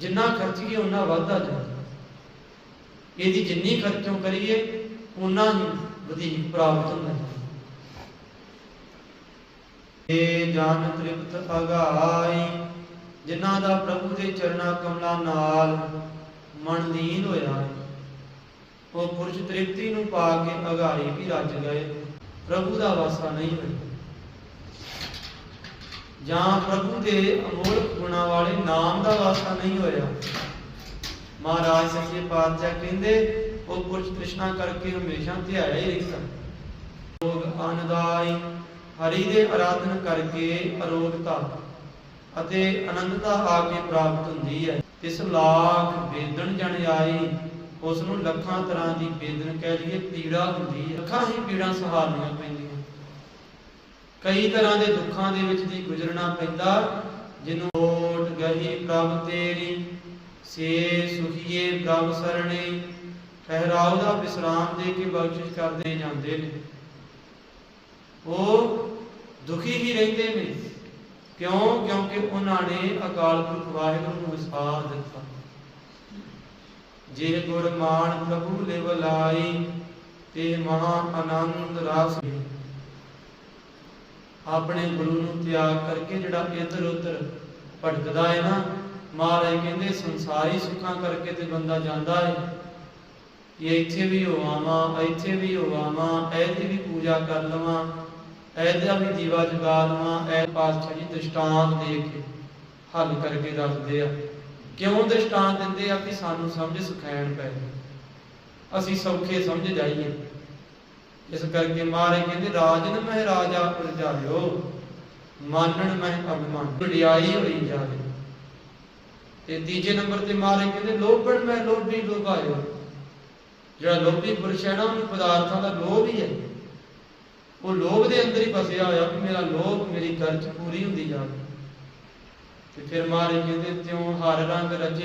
ਜਿੰਨਾ ਖਰਚੀਏ ਉਹਨਾਂ ਵੱਧਦਾ ਜਾਂਦਾ ਇਹਦੀ ਜਿੰਨੀ ਖਰਚੋਂ ਕਰੀਏ ਉਨਾ ਹੀ ਵਧੇਕ ਪ੍ਰਾਪਤ ਹੁੰਦਾ ਏ ਜਨ ਤ੍ਰਿਪਤ ਅਗਾਈ ਜਿਨ੍ਹਾਂ ਦਾ ਪ੍ਰਭੂ ਦੇ ਚਰਣਾ ਕਮਲਾਂ ਨਾਲ ਮਨ ਲੀਨ ਹੋਇਆ ਹੈ, ਉਹ ਪੁਰਸ਼ ਤ੍ਰਿਪਤੀ ਨੂੰ ਪਾ ਕੇ ਅਗਾਈ ਵੀ ਰੱਜ ਗਏ। ਪ੍ਰਭੂ ਦਾ ਵਾਸਾ ਨਹੀਂ ਹੋਇਆ। ਜਾਂ ਪ੍ਰਭੂ ਦੇ ਅਮੋਲ ਗੁਣਾ ਵਾਲੇ ਨਹੀਂ ਹੋਇਆ। ਮਹਾਰਾਜ ਸੱਚੇ ਪਾਤਸ਼ਾਹ ਕਹਿੰਦੇ, ਉਹ ਪੁਰਸ਼ ਤ੍ਰਿਸ਼ਨਾ ਕਰਕੇ ਹਮੇਸ਼ਾ ਧਿਆਇਆ ਹੀ ਰਹਿੰਦਾ ਲੋਗ ਆਨੰਦਾਈ, ਹਰੀ ਦੇ ਆਰਾਧਨ ਕਰਕੇ ਅਰੋਗਤਾ ਅਤੇ ਅਨੰਦਤਾ ਆ ਕੇ ਪ੍ਰਾਪਤ ਹੁੰਦੀ ਹੈ। ਇਸ ਲਾਖ ਵੇਦਨ ਜਣ ਆਈ ਉਸ ਨੂੰ ਲੱਖਾਂ ਤਰ੍ਹਾਂ ਦੀ ਵੇਦਨ ਕਹਿ ਲਈਏ, ਪੀੜਾ ਹੁੰਦੀ ਹੈ। ਲੱਖਾਂ ਹੀ ਪੀੜਾਂ ਸਹਾਰਨੀਆਂ ਪੈਂਦੀਆਂ। ਕਈ ਤਰ੍ਹਾਂ ਦੇ ਦੁੱਖਾਂ ਦੇ ਵਿੱਚ ਦੀ ਗੁਜ਼ਰਨਾ ਪੈਂਦਾ ਜਿਹਨੂੰ ਓਟ ਗਹੀ ਪ੍ਰਭ ਤੇਰੀ ਸੇ ਸੁਖੀਏ ਪ੍ਰਭ ਸਰਣੇ। ਠਹਿਰਾਓ ਦਾ ਵਿਸਰਾਮ ਦੇ ਕੇ ਬਖਸ਼ਿਸ਼ ਕਰਦੇ ਜਾਂਦੇ ਨੇ। ਉਹ ਦੁਖੀ ਹੀ ਰਹਿੰਦੇ ਨੇ। ਕਿਉਂ? ਕਿਉਂਕਿ ਉਹਨਾਂ ਨੇ ਅਕਾਲ ਪੁਰਖ ਵਾਹਿਗੁਰੂ ਨੂੰ ਵਿਸਾਰ ਦਿੱਤਾ। ਜੇ ਗੁਰਮਾਨ ਪ੍ਰਭੂ ਲਿਵ ਬੁਲਾਈ, ਤੇ ਮਹਾ ਆਨੰਦ ਰਸ ਆਪਣੇ ਗੁਰੂ ਨੂੰ ਤਿਆਗ ਕਰਕੇ ਜਿਹੜਾ ਇੱਧਰ ਉੱਧਰ ਭਟਕਦਾ ਹੈ ਨਾ, ਮਹਾਰਾਜ ਕਹਿੰਦੇ ਸੰਸਾਰੀ ਸੁੱਖਾਂ ਕਰਕੇ ਤੇ ਬੰਦਾ ਜਾਂਦਾ ਹੈ। ਇਹ ਇੱਥੇ ਵੀ ਹੋਵਾਂ ਇੱਥੇ ਵੀ ਹੋਵਾਂ ਇਹਦੀ ਵੀ ਪੂਜਾ ਕਰ ਲਵਾਂ ਇਹਦਾ ਵੀ ਜੀਵਾ ਜਗਾ ਲਵਾਂ ਇਹ ਪਾਤਸ਼ਾਹ ਜੀ ਦ੍ਰਿਸ਼ਟਾਂਤ ਦੇ ਕੇ ਹੱਲ ਕਰਕੇ ਦੱਸਦੇ ਆ। ਕਿਉਂ ਦ੍ਰਿਸ਼ਟਾਂਤ ਦਿੰਦੇ ਆ? ਕਿ ਸਾਨੂੰ ਸਮਝ ਸਿਖਾਉਣ ਪੈ ਅਸੀਂ ਸੌਖੇ ਸਮਝ ਜਾਈਏ। ਇਸ ਕਰਕੇ ਮਾਰੇ ਕਹਿੰਦੇ, ਰਾਜਨ ਮਹਿ ਰਾਜਾ ਪ੍ਰਜਾਲਿਓ ਮਾਨਣ ਮਹਿ ਅਭਿਮਾਨ ਵਡਿਆਈ ਹੋਈ ਜਾਵੇ। ਤੇ ਤੀਜੇ ਨੰਬਰ ਤੇ ਮਹਾਰਾਜ ਕਹਿੰਦੇ, ਲੋਭਣ ਮੈਂ ਲੋਭੀ ਲੋਭਾਇਓ। ਜਿਹੜਾ ਲੋਭੀ ਪੁਰਸ਼ ਹੈ ਨਾ, ਉਹਨੂੰ ਪਦਾਰਥਾਂ ਦਾ ਲੋਭ ਹੀ ਹੈ। ਉਹ ਲੋਭ ਦੇ ਅੰਦਰ ਹੀ ਫਸਿਆ ਹੋਇਆ ਕਿ ਮੇਰਾ ਲੋਭ ਮੇਰੀ ਕਰਜ਼ ਪੂਰੀ ਹੁੰਦੀ ਜਾਵੇ। ਤੇ ਫਿਰ ਮਾਰੇ ਕਹਿੰਦੇ, ਤਿਉ ਹਰ ਰੰਗ ਰਚੇ